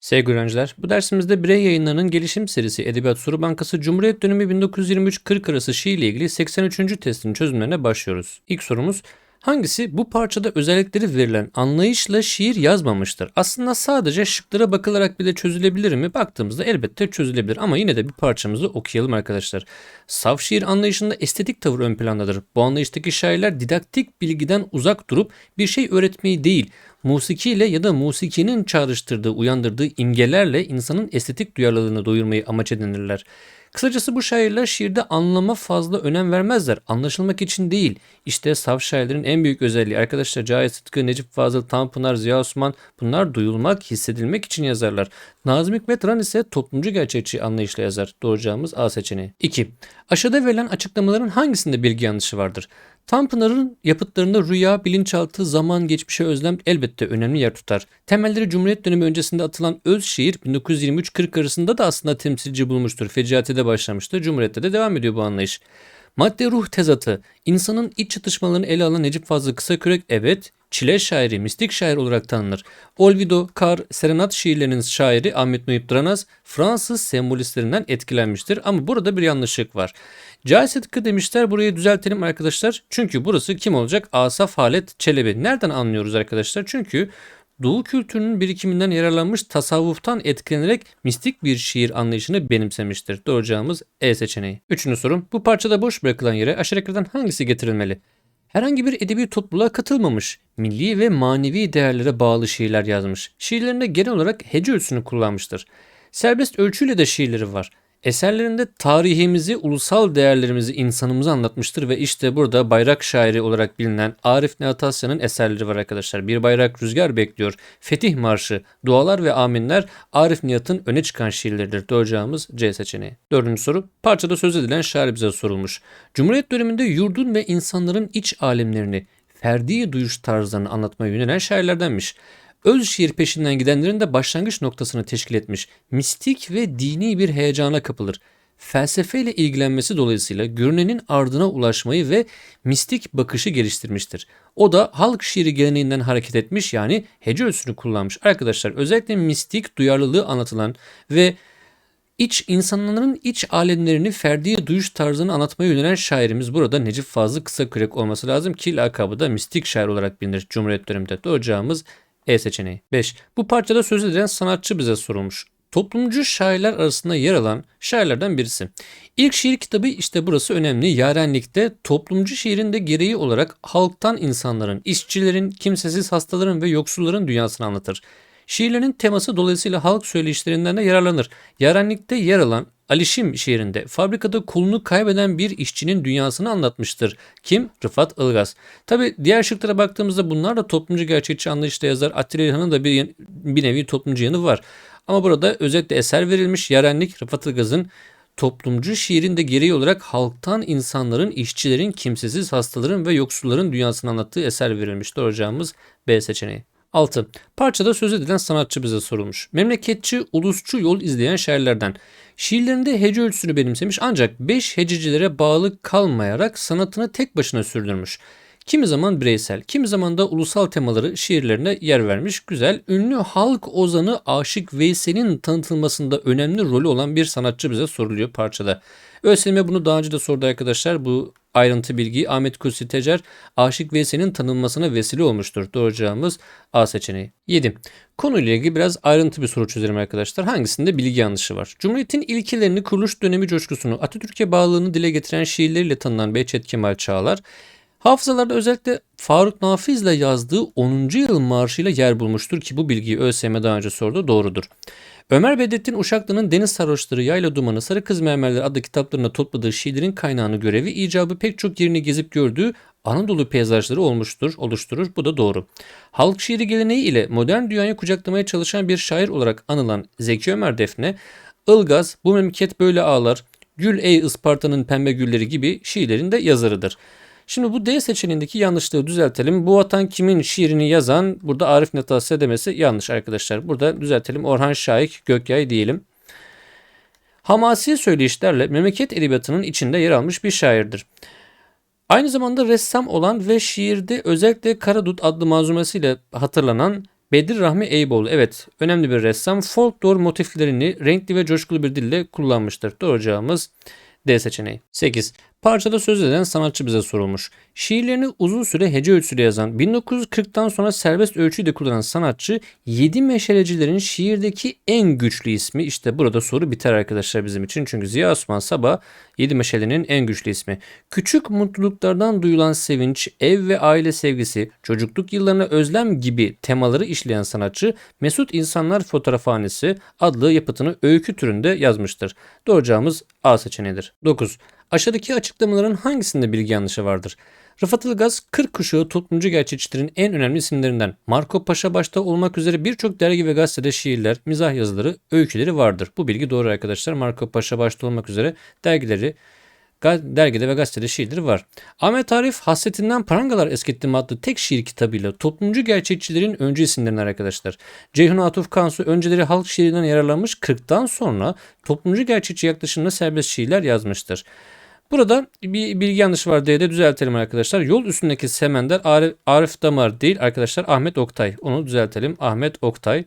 Sevgili öğrenciler, bu dersimizde Birey Yayınları'nın gelişim serisi Edebiyat Soru Bankası Cumhuriyet Dönemi 1923-40 arası şiir ile ilgili 83. testin çözümlerine başlıyoruz. İlk sorumuz, hangisi bu parçada özellikleri verilen anlayışla şiir yazmamıştır? Aslında sadece şıklara bakılarak bile çözülebilir mi? Baktığımızda elbette çözülebilir ama yine de bir parçamızı okuyalım arkadaşlar. Saf şiir anlayışında estetik tavır ön plandadır. Bu anlayıştaki şairler didaktik bilgiden uzak durup bir şey öğretmeyi değil, musikiyle ya da musikinin çağrıştırdığı, uyandırdığı imgelerle insanın estetik duyarlılığını doyurmayı amaç edinirler. Kısacası bu şairler şiirde anlama fazla önem vermezler. Anlaşılmak için değil. İşte saf şairlerin en büyük özelliği arkadaşlar Cahit Sıtkı, Necip Fazıl, Tanpınar, Ziya Osman bunlar duyulmak, hissedilmek için yazarlar. Nazım Hikmet Ran ise toplumcu gerçekçi anlayışla yazar. Doğacağımız A seçeneği. 2. Aşağıda verilen açıklamaların hangisinde bilgi yanlışı vardır? Tanpınar'ın yapıtlarında rüya, bilinçaltı, zaman, geçmişe özlem elbette önemli yer tutar. Temelleri Cumhuriyet dönemi öncesinde atılan öz şiir 1923-40 arasında da aslında temsilci bulmuştur. Feciyatede başlamıştı, Cumhuriyet'te de devam ediyor bu anlayış. Madde ruh tezatı, insanın iç çatışmalarını ele alan Necip Fazıl Kısakürek evet, çile şairi, mistik şair olarak tanınır. Olvido, Kar, Serenat şiirlerinin şairi Ahmet Nuyip Dranaz Fransız sembolistlerinden etkilenmiştir ama burada bir yanlışlık var. Sıtkı demişler burayı düzeltelim arkadaşlar. Çünkü burası kim olacak? Asaf Halet Çelebi. Nereden anlıyoruz arkadaşlar? Çünkü Doğu kültürünün birikiminden yararlanmış tasavvuftan etkilenerek mistik bir şiir anlayışını benimsemiştir. Doğacağımız E seçeneği. Üçüncü sorum. Bu parçada boş bırakılan yere aşağıdakilerden hangisi getirilmeli? Herhangi bir edebi topluluğa katılmamış, milli ve manevi değerlere bağlı şiirler yazmış. Şiirlerinde genel olarak hece ölçüsünü kullanmıştır. Serbest ölçüyle de şiirleri var. Eserlerinde tarihimizi, ulusal değerlerimizi, insanımızı anlatmıştır ve işte burada bayrak şairi olarak bilinen Arif Nihat Asya'nın eserleri var arkadaşlar. Bir bayrak rüzgar bekliyor, Fetih Marşı, Dualar ve Aminler Arif Nihat'ın öne çıkan şiirleridir. Doğacağımız C seçeneği. Dördüncü soru. Parçada söz edilen şair bize sorulmuş. Cumhuriyet döneminde yurdun ve insanların iç alemlerini, ferdi duyuş tarzlarını anlatmaya yönelen şairlerdenmiş öz şiir peşinden gidenlerin de başlangıç noktasını teşkil etmiş. Mistik ve dini bir heyecana kapılır. Felsefeyle ilgilenmesi dolayısıyla görünenin ardına ulaşmayı ve mistik bakışı geliştirmiştir. O da halk şiiri geleneğinden hareket etmiş yani hece ölçüsünü kullanmış. Arkadaşlar özellikle mistik duyarlılığı anlatılan ve iç insanların iç alemlerini ferdi duyuş tarzını anlatmaya yönelen şairimiz burada Necip Fazıl Kısakürek olması lazım ki lakabı da mistik şair olarak bilinir Cumhuriyet döneminde. Doğacağımız e seçeneği. 5. Bu parçada söz edilen sanatçı bize sorulmuş. Toplumcu şairler arasında yer alan şairlerden birisi. İlk şiir kitabı işte burası önemli. Yarenlikte toplumcu şiirin de gereği olarak halktan insanların, işçilerin, kimsesiz hastaların ve yoksulların dünyasını anlatır. Şiirlerin teması dolayısıyla halk söyleyişlerinden de yararlanır. Yarenlikte yer alan Alişim şiirinde fabrikada kolunu kaybeden bir işçinin dünyasını anlatmıştır. Kim? Rıfat Ilgaz. Tabi diğer şıklara baktığımızda bunlar da toplumcu gerçekçi anlayışta yazar. Atilla İlhan'ın da bir, bir nevi toplumcu yanı var. Ama burada özellikle eser verilmiş Yarenlik Rıfat Ilgaz'ın toplumcu şiirin de gereği olarak halktan insanların, işçilerin, kimsesiz hastaların ve yoksulların dünyasını anlattığı eser verilmiş. Doğacağımız B seçeneği. 6. Parçada söz edilen sanatçı bize sorulmuş. Memleketçi, ulusçu yol izleyen şairlerden. Şiirlerinde hece ölçüsünü benimsemiş ancak 5 hececilere bağlı kalmayarak sanatını tek başına sürdürmüş. Kimi zaman bireysel, kimi zaman da ulusal temaları şiirlerine yer vermiş. Güzel, ünlü halk ozanı Aşık Veysel'in tanıtılmasında önemli rolü olan bir sanatçı bize soruluyor parçada. ÖSYM bunu daha önce de sordu arkadaşlar. Bu ayrıntı bilgiyi Ahmet Kutsi Tecer Aşık Veysel'in tanınmasına vesile olmuştur. Doğacağımız A seçeneği. 7. Konuyla ilgili biraz ayrıntı bir soru çözelim arkadaşlar. Hangisinde bilgi yanlışı var? Cumhuriyet'in ilkelerini kuruluş dönemi coşkusunu Atatürk'e bağlılığını dile getiren şiirleriyle tanınan Behçet Kemal Çağlar Hafızalarda özellikle Faruk Nafiz'le yazdığı 10. yıl marşıyla yer bulmuştur ki bu bilgiyi ÖSYM daha önce sordu doğrudur. Ömer Bedrettin Uşaklı'nın Deniz Sarhoşları, Yayla Dumanı, Sarı Kız Mermerleri adlı kitaplarında topladığı şiirlerin kaynağını görevi icabı pek çok yerini gezip gördüğü Anadolu peyzajları olmuştur, oluşturur. Bu da doğru. Halk şiiri geleneği ile modern dünyayı kucaklamaya çalışan bir şair olarak anılan Zeki Ömer Defne, Ilgaz, Bu Memleket Böyle Ağlar, Gül Ey Isparta'nın Pembe Gülleri gibi şiirlerin de yazarıdır. Şimdi bu D seçeneğindeki yanlışlığı düzeltelim. Bu vatan kimin şiirini yazan burada Arif Natasya demesi yanlış arkadaşlar. Burada düzeltelim. Orhan Şahik Gökyay diyelim. Hamasi söyleyişlerle memleket edebiyatının içinde yer almış bir şairdir. Aynı zamanda ressam olan ve şiirde özellikle Karadut adlı malzumesiyle hatırlanan Bedir Rahmi Eyüboğlu evet önemli bir ressam. Folklor motiflerini renkli ve coşkulu bir dille kullanmıştır. Doğru cevabımız D seçeneği. 8. Parçada söz eden sanatçı bize sorulmuş. Şiirlerini uzun süre hece ölçüsüyle yazan, 1940'tan sonra serbest ölçüyü de kullanan sanatçı, Yedi Meşalecilerin şiirdeki en güçlü ismi. İşte burada soru biter arkadaşlar bizim için. Çünkü Ziya Osman Sabah Yedi Meşale'nin en güçlü ismi. Küçük mutluluklardan duyulan sevinç, ev ve aile sevgisi, çocukluk yıllarına özlem gibi temaları işleyen sanatçı Mesut İnsanlar Fotoğrafhanesi adlı yapıtını öykü türünde yazmıştır. Doğru cevabımız A seçeneğidir. 9. Aşağıdaki açıklamaların hangisinde bilgi yanlışı vardır? Rıfat Ilgaz, 40 kuşağı toplumcu gerçekçilerin en önemli isimlerinden. Marco Paşa başta olmak üzere birçok dergi ve gazetede şiirler, mizah yazıları, öyküleri vardır. Bu bilgi doğru arkadaşlar. Marco Paşa başta olmak üzere dergileri, dergide ve gazetede şiirleri var. Ahmet Arif Hasretinden Prangalar Eskittim adlı tek şiir kitabıyla toplumcu gerçekçilerin öncü isimlerinden arkadaşlar. Ceyhun Atuf Kansu önceleri halk şiirinden yararlanmış 40'tan sonra toplumcu gerçekçi yaklaşımla serbest şiirler yazmıştır. Burada bir bilgi yanlışı var diye de düzeltelim arkadaşlar. Yol üstündeki semender Arif, Arif Damar değil arkadaşlar Ahmet Oktay. Onu düzeltelim. Ahmet Oktay.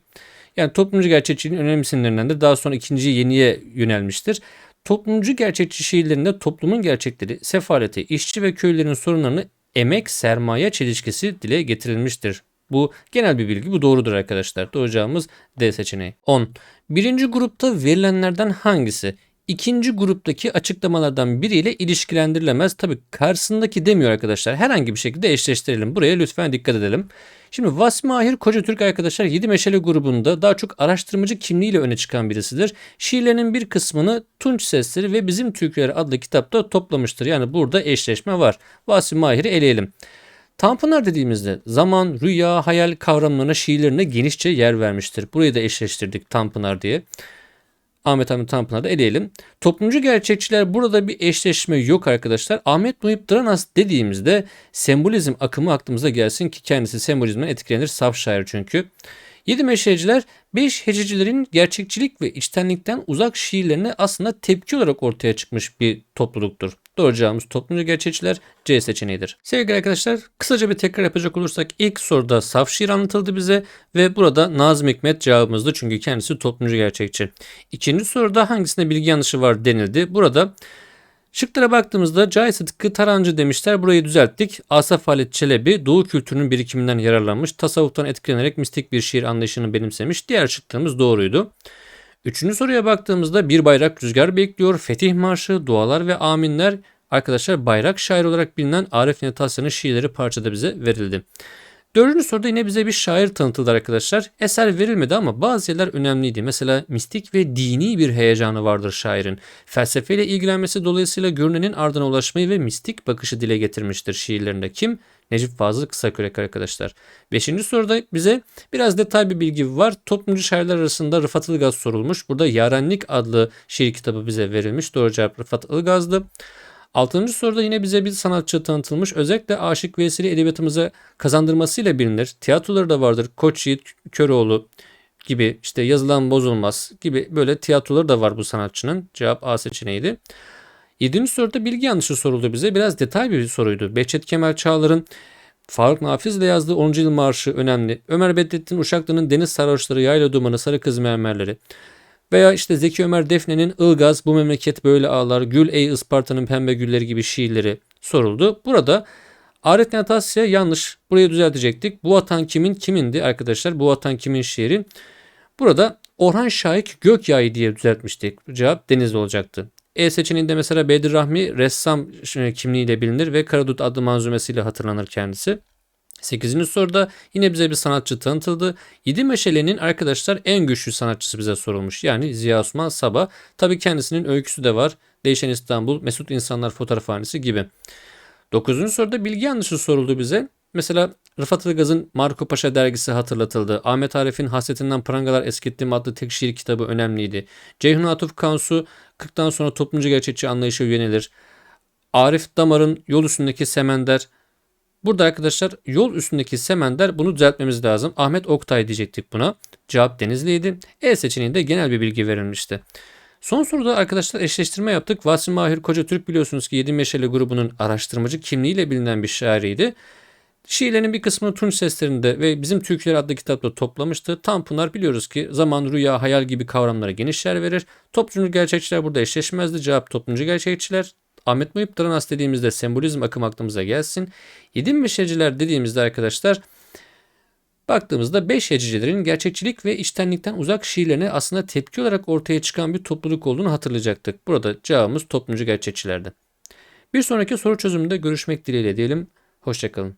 Yani toplumcu gerçekçiliğin önemli isimlerindendir. Daha sonra ikinci yeniye yönelmiştir. Toplumcu gerçekçi şiirlerinde toplumun gerçekleri, sefaleti, işçi ve köylülerin sorunlarını emek sermaye çelişkisi dile getirilmiştir. Bu genel bir bilgi. Bu doğrudur arkadaşlar. Doğru cevabımız D seçeneği. 10. Birinci grupta verilenlerden hangisi ikinci gruptaki açıklamalardan biriyle ilişkilendirilemez. Tabi karşısındaki demiyor arkadaşlar. Herhangi bir şekilde eşleştirelim. Buraya lütfen dikkat edelim. Şimdi Vasmi Ahir Koca Türk arkadaşlar 7 Meşale grubunda daha çok araştırmacı kimliğiyle öne çıkan birisidir. Şiirlerinin bir kısmını Tunç Sesleri ve Bizim Türküler adlı kitapta toplamıştır. Yani burada eşleşme var. Vasmi Mahir'i eleyelim. Tanpınar dediğimizde zaman, rüya, hayal kavramlarına şiirlerine genişçe yer vermiştir. Burayı da eşleştirdik Tanpınar diye. Ahmet Hamdi Tanpınar'da eleyelim. Toplumcu gerçekçiler burada bir eşleşme yok arkadaşlar. Ahmet Muhip Dranas dediğimizde sembolizm akımı aklımıza gelsin ki kendisi sembolizmden etkilenir. Saf çünkü. Yedi meşreciler beş hececilerin gerçekçilik ve içtenlikten uzak şiirlerine aslında tepki olarak ortaya çıkmış bir topluluktur. Doğru cevabımız toplumcu gerçekçiler C seçeneğidir. Sevgili arkadaşlar kısaca bir tekrar yapacak olursak ilk soruda saf şiir anlatıldı bize ve burada Nazım Hikmet cevabımızdı çünkü kendisi toplumcu gerçekçi. İkinci soruda hangisinde bilgi yanlışı var denildi. Burada Şıklara baktığımızda Cahit Sıtkı Tarancı demişler. Burayı düzelttik. Asaf Halit Çelebi Doğu kültürünün birikiminden yararlanmış. Tasavvuftan etkilenerek mistik bir şiir anlayışını benimsemiş. Diğer şıklarımız doğruydu. Üçüncü soruya baktığımızda bir bayrak rüzgar bekliyor. Fetih Marşı, dualar ve aminler arkadaşlar bayrak şair olarak bilinen Arif Netasya'nın şiirleri parçada bize verildi. Dördüncü soruda yine bize bir şair tanıtıldı arkadaşlar. Eser verilmedi ama bazı yerler önemliydi. Mesela mistik ve dini bir heyecanı vardır şairin. Felsefeyle ilgilenmesi dolayısıyla görünenin ardına ulaşmayı ve mistik bakışı dile getirmiştir şiirlerinde. Kim? Necip Fazıl Kısakürek arkadaşlar. Beşinci soruda bize biraz detay bir bilgi var. Toplumcu şairler arasında Rıfat Ilgaz sorulmuş. Burada Yarenlik adlı şiir kitabı bize verilmiş. Doğru cevap Rıfat Ilgaz'dı. Altıncı soruda yine bize bir sanatçı tanıtılmış. Özellikle Aşık Veyseli edebiyatımıza kazandırmasıyla bilinir. Tiyatroları da vardır. Koç Yiğit Köroğlu gibi işte yazılan bozulmaz gibi böyle tiyatroları da var bu sanatçının. Cevap A seçeneğiydi. Yedinci soruda bilgi yanlışı soruldu bize. Biraz detay bir soruydu. Behçet Kemal Çağlar'ın Faruk Nafiz ile yazdığı 10. yıl marşı önemli. Ömer Bedrettin Uşaklı'nın Deniz Sarhoşları, Yayla Dumanı, Sarı Kız Mermerleri. Veya işte Zeki Ömer Defne'nin Ilgaz, Bu Memleket Böyle Ağlar, Gül Ey Isparta'nın Pembe Gülleri gibi şiirleri soruldu. Burada Aret Natasya yanlış. Burayı düzeltecektik. Bu vatan kimin? Kimindi arkadaşlar? Bu vatan kimin şiiri? Burada Orhan Şahik Gökyayı diye düzeltmiştik. Cevap Denizli olacaktı. E seçeneğinde mesela Bedir Rahmi ressam kimliğiyle bilinir ve Karadut adlı manzumesiyle hatırlanır kendisi. 8. soruda yine bize bir sanatçı tanıtıldı. Yedi Meşale'nin arkadaşlar en güçlü sanatçısı bize sorulmuş. Yani Ziya Osman Sabah. Tabi kendisinin öyküsü de var. Değişen İstanbul, Mesut İnsanlar Fotoğrafhanesi gibi. 9. soruda bilgi yanlışı soruldu bize. Mesela Rıfat Ilgaz'ın Marco Paşa dergisi hatırlatıldı. Ahmet Arif'in Hasretinden Prangalar Eskittim adlı tek şiir kitabı önemliydi. Ceyhun Atuf Kansu 40'tan sonra toplumcu gerçekçi anlayışa yönelir. Arif Damar'ın Yol Üstündeki Semender Burada arkadaşlar yol üstündeki semender bunu düzeltmemiz lazım. Ahmet Oktay diyecektik buna. Cevap Denizli'ydi. E seçeneğinde genel bir bilgi verilmişti. Son soruda arkadaşlar eşleştirme yaptık. Vasim Mahir Koca Türk biliyorsunuz ki 7 Meşale grubunun araştırmacı kimliğiyle bilinen bir şairiydi. Şiirlerin bir kısmını Tunç seslerinde ve Bizim Türküler adlı kitapta toplamıştı. Tanpınar biliyoruz ki zaman, rüya, hayal gibi kavramlara geniş yer verir. Toplumcu gerçekçiler burada eşleşmezdi. Cevap toplumcu gerçekçiler. Ahmet Muhip Dranas dediğimizde sembolizm akım aklımıza gelsin. Yedim beşerciler dediğimizde arkadaşlar baktığımızda beş hececilerin gerçekçilik ve içtenlikten uzak şiirlerine aslında tepki olarak ortaya çıkan bir topluluk olduğunu hatırlayacaktık. Burada cevabımız toplumcu gerçekçilerdi. Bir sonraki soru çözümünde görüşmek dileğiyle diyelim. Hoşçakalın.